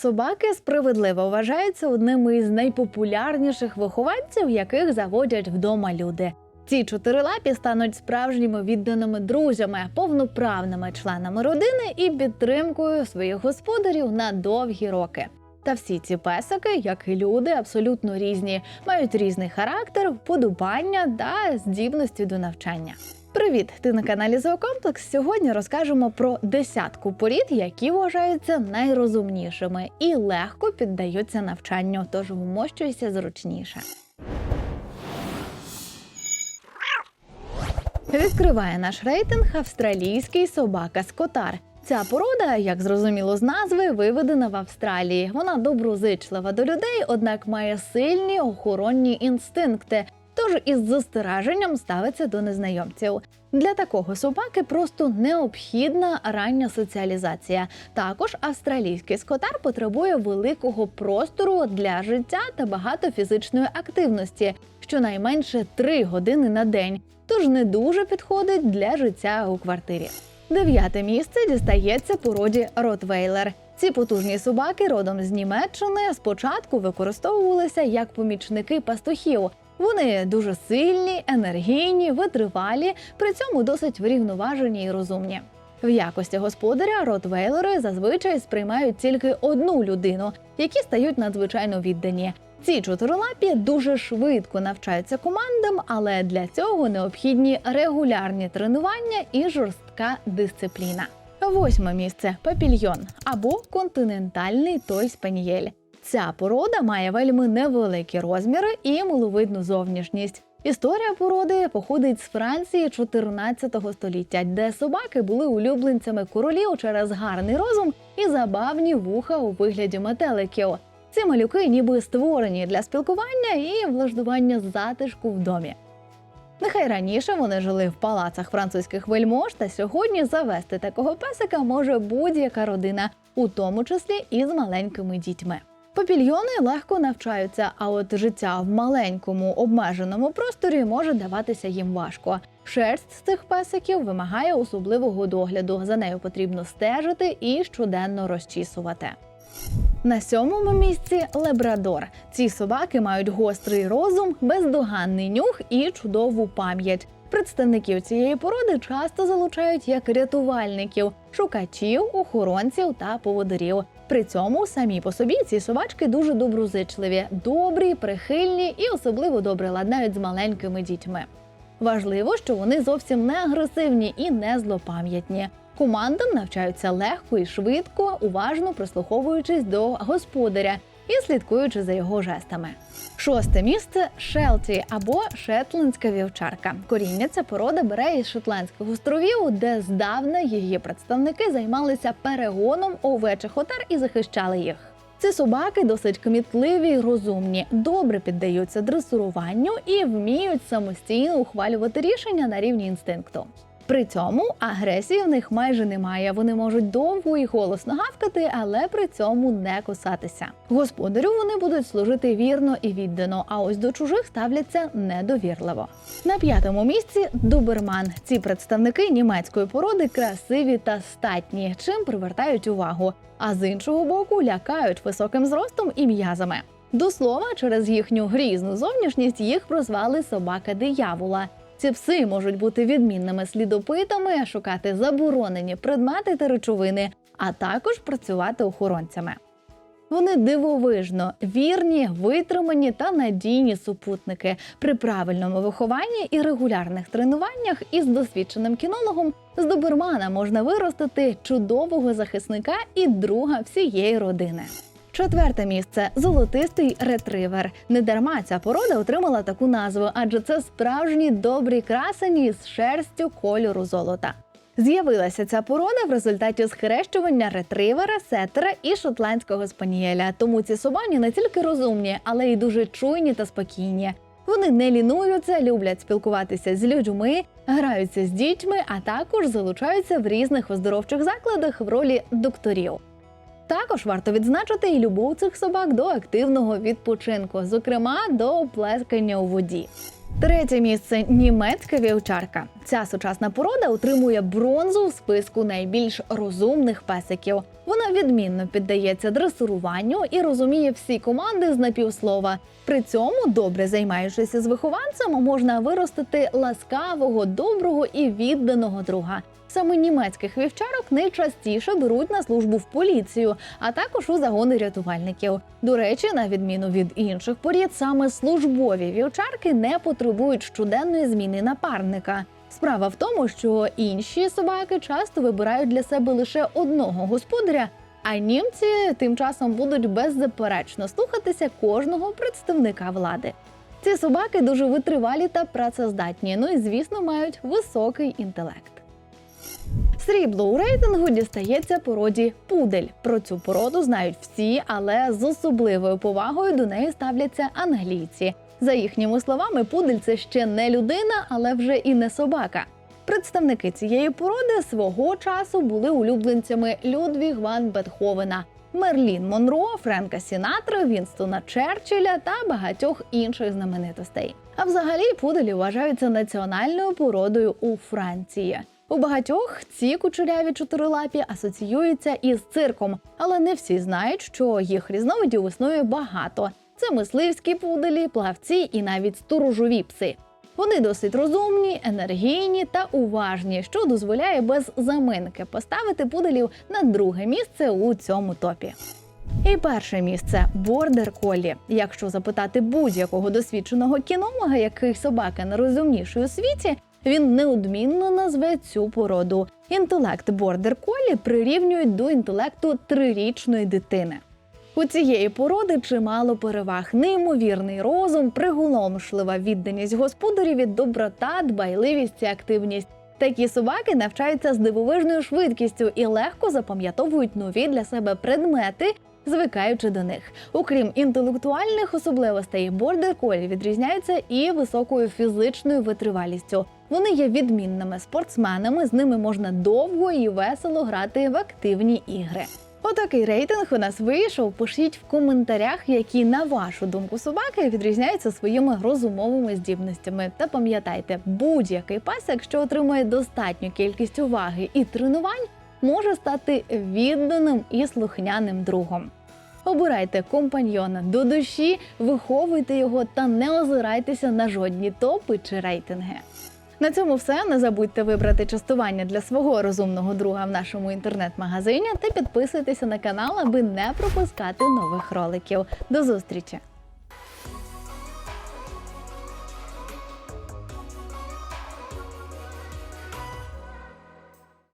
Собаки справедливо вважаються одними із найпопулярніших вихованців, яких заводять вдома люди. Ці чотирилапі стануть справжніми відданими друзями, повноправними членами родини і підтримкою своїх господарів на довгі роки. Та всі ці песики, як і люди, абсолютно різні, мають різний характер, вподобання та здібності до навчання. Привіт! Ти на каналі Зоокомплекс. Сьогодні розкажемо про десятку порід, які вважаються найрозумнішими і легко піддаються навчанню, тож вмощуйся зручніше. Відкриває наш рейтинг австралійський собака Скотар. Ця порода, як зрозуміло з назви, виведена в Австралії. Вона доброзичлива до людей, однак має сильні охоронні інстинкти. Тож із застереженням ставиться до незнайомців. Для такого собаки просто необхідна рання соціалізація. Також австралійський скотар потребує великого простору для життя та багато фізичної активності, щонайменше 3 години на день. Тож не дуже підходить для життя у квартирі. Дев'яте місце дістається породі Ротвейлер. Ці потужні собаки родом з Німеччини спочатку використовувалися як помічники пастухів. Вони дуже сильні, енергійні, витривалі, при цьому досить врівноважені і розумні. В якості господаря ротвейлери зазвичай сприймають тільки одну людину, які стають надзвичайно віддані. Ці чотирилапі дуже швидко навчаються командам, але для цього необхідні регулярні тренування і жорстка дисципліна. Восьме місце папільйон або континентальний той спанієль. Ця порода має вельми невеликі розміри і миловидну зовнішність. Історія породи походить з Франції 14 століття, де собаки були улюбленцями королів через гарний розум і забавні вуха у вигляді метеликів. Ці малюки ніби створені для спілкування і влаштування затишку в домі. Нехай раніше вони жили в палацах французьких вельмож, та сьогодні завести такого песика може будь-яка родина, у тому числі і з маленькими дітьми. Папільйони легко навчаються, а от життя в маленькому обмеженому просторі може даватися їм важко. Шерсть з цих песиків вимагає особливого догляду. За нею потрібно стежити і щоденно розчісувати. На сьомому місці лебрадор. Ці собаки мають гострий розум, бездоганний нюх і чудову пам'ять. Представників цієї породи часто залучають як рятувальників, шукачів, охоронців та поводирів. При цьому самі по собі ці собачки дуже доброзичливі, добрі, прихильні і особливо добре ладнають з маленькими дітьми. Важливо, що вони зовсім не агресивні і не злопам'ятні. Командам навчаються легко і швидко, уважно прислуховуючись до господаря і слідкуючи за його жестами. Шосте місце Шелті або шетландська вівчарка. Коріння ця порода бере із Шотландських островів, де здавна її представники займалися перегоном овечих отар і захищали їх. Ці собаки досить кмітливі й розумні, добре піддаються дресуруванню і вміють самостійно ухвалювати рішення на рівні інстинкту. При цьому агресії в них майже немає. Вони можуть довго і голосно гавкати, але при цьому не кусатися. Господарю вони будуть служити вірно і віддано, а ось до чужих ставляться недовірливо. На п'ятому місці доберман. Ці представники німецької породи красиві та статні, чим привертають увагу. А з іншого боку лякають високим зростом і м'язами. До слова, через їхню грізну зовнішність їх прозвали собака диявола. Ці пси можуть бути відмінними слідопитами, шукати заборонені предмети та речовини, а також працювати охоронцями. Вони дивовижно вірні, витримані та надійні супутники. При правильному вихованні і регулярних тренуваннях із досвідченим кінологом з добермана можна виростити чудового захисника і друга всієї родини. Четверте місце золотистий ретривер. Недарма ця порода отримала таку назву, адже це справжні добрі красені з шерстю кольору золота. З'явилася ця порода в результаті схрещування ретривера, сетера і шотландського спанієля. Тому ці собані не тільки розумні, але й дуже чуйні та спокійні. Вони не лінуються, люблять спілкуватися з людьми, граються з дітьми, а також залучаються в різних оздоровчих закладах в ролі докторів. Також варто відзначити і любов цих собак до активного відпочинку, зокрема до плескання у воді. Третє місце німецька вівчарка. Ця сучасна порода отримує бронзу в списку найбільш розумних песиків. Вона відмінно піддається дресуруванню і розуміє всі команди з напівслова. При цьому, добре займаючись з вихованцем, можна виростити ласкавого, доброго і відданого друга. Саме німецьких вівчарок найчастіше беруть на службу в поліцію, а також у загони рятувальників. До речі, на відміну від інших порід, саме службові вівчарки не потребують щоденної зміни напарника. Справа в тому, що інші собаки часто вибирають для себе лише одного господаря. А німці тим часом будуть беззаперечно слухатися кожного представника влади. Ці собаки дуже витривалі та працездатні, ну і звісно мають високий інтелект. Срібло у рейтингу дістається породі пудель. Про цю породу знають всі, але з особливою повагою до неї ставляться англійці. За їхніми словами, пудель це ще не людина, але вже і не собака. Представники цієї породи свого часу були улюбленцями Людвіг Ван Бетховена, Мерлін Монро, Френка Сінатра, Вінстона Черчилля та багатьох інших знаменитостей. А взагалі пуделі вважаються національною породою у Франції. У багатьох ці кучеряві чотирилапі асоціюються із цирком, але не всі знають, що їх різновидів існує багато. Це мисливські пуделі, плавці і навіть сторожові пси. Вони досить розумні, енергійні та уважні, що дозволяє без заминки поставити пуделів на друге місце у цьому топі. І перше місце бордер колі. Якщо запитати будь-якого досвідченого кінолога, який собака найрозумніший у світі, він неодмінно назве цю породу. Інтелект бордер колі прирівнюють до інтелекту трирічної дитини. У цієї породи чимало переваг: неймовірний розум, приголомшлива відданість господарів, доброта, дбайливість і активність. Такі собаки навчаються з дивовижною швидкістю і легко запам'ятовують нові для себе предмети, звикаючи до них. Окрім інтелектуальних особливостей, бордер колі відрізняються і високою фізичною витривалістю. Вони є відмінними спортсменами, з ними можна довго і весело грати в активні ігри. Отакий рейтинг у нас вийшов. Пишіть в коментарях, які на вашу думку собаки відрізняються своїми розумовими здібностями. Та пам'ятайте, будь-який песик, що отримує достатню кількість уваги і тренувань, може стати відданим і слухняним другом. Обирайте компаньйона до душі, виховуйте його та не озирайтеся на жодні топи чи рейтинги. На цьому все. Не забудьте вибрати частування для свого розумного друга в нашому інтернет-магазині та підписуйтеся на канал, аби не пропускати нових роликів. До зустрічі!